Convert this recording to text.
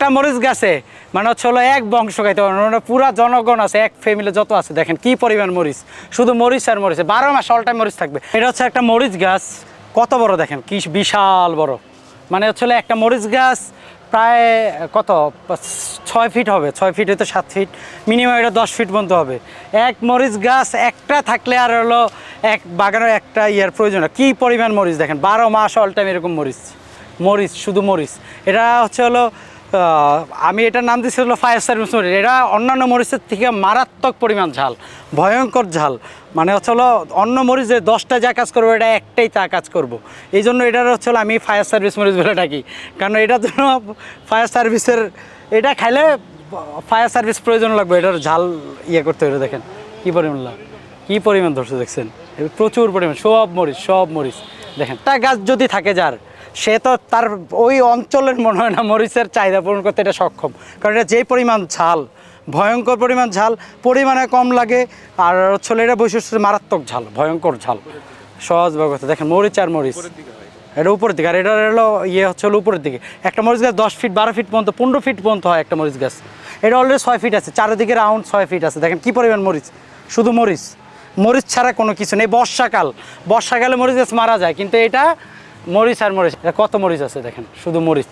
একটা মরিচ গাছে মানে হচ্ছে হলো এক বংশ খাইতে পারবে। মানে পুরা জনগণ আছে, এক ফ্যামিলি যত আছে, দেখেন কি পরিমাণ মরিচ, শুধু মরিচ আর মরিচ, বারো মাস অল টাইম মরিচ থাকবে এটা হচ্ছে একটা মরিচ গাছ, কত বড় দেখেন, কি বিশাল বড় মানে হচ্ছে হলো একটা মরিচ গাছ প্রায় কত, ছয় ফিট হবে, ছয় ফিট হয়তো সাত ফিট মিনিমাম এটা দশ ফিট পর্যন্ত হবে এক মরিচ গাছ একটা থাকলে আর হলো এক, বাগানের একটা ইয়ার প্রয়োজন। কি পরিমাণ মরিচ দেখেন, বারো মাস অল টাইম এরকম মরিচ মরিচ, শুধু মরিচ এটা হচ্ছে হলো আমি এটার নাম দিচ্ছি হলো ফায়ার সার্ভিস মরিচ। এটা অন্যান্য মরিচের থেকে মারাত্মক পরিমাণ ঝাল, ভয়ঙ্কর ঝাল। মানে হচ্ছে হলো অন্য মরিচ যে দশটা যা কাজ করব, এটা একটাই তা কাজ করব। এই জন্য এটার হচ্ছে হলো আমি ফায়ার সার্ভিস মরিচ বলে ডাকি। কারণ এটার জন্য ফায়ার সার্ভিসের এটা খাইলে ফায়ার সার্ভিস প্রয়োজন লাগবে, এটার ঝাল ইয়ে করতে হবে দেখেন। কী পরিমাণ লাভ কী পরিমাণ ধরছে, দেখছেন? প্রচুর পরিমাণ, সব মরিচ সব মরিচ। দেখেন, তা গাছ যদি থাকে যার সে তো তার ওই অঞ্চলের মনে হয় না মরিচের চাহিদা পূরণ করতে এটা সক্ষম। কারণ এটা যেই পরিমাণ ঝাল, ভয়ঙ্কর পরিমাণ ঝাল, পরিমাণে কম লাগে, আর হচ্ছে এটা বৈশিষ্ট্য মারাত্মক ঝাল, ভয়ঙ্কর ঝাল। সহজ কথা দেখেন, মরিচ আর মরিচ। এটা উপরের দিকে। আর এটা হলো ইয়ে হচ্ছে হলো উপরের দিকে। একটা মরিচ গাছ দশ ফিট, বারো ফিট পর্যন্ত, পনেরো ফিট পর্যন্ত হয় একটা মরিচ গাছ। এটা অলরেডি ছয় ফিট আছে, চারিদিকে রাউন্ড ছয় ফিট আছে। দেখেন, কী পরিমাণ মরিচ? শুধু মরিচ। মরিচ ছাড়া কোনো কিছু নেই। বর্ষাকাল। বর্ষাকালে মরিচ গাছ মারা যায়, কিন্তু এটা মরিচ আর মরিচ। এটা কত মরিচ আছে দেখেন? শুধু মরিচ।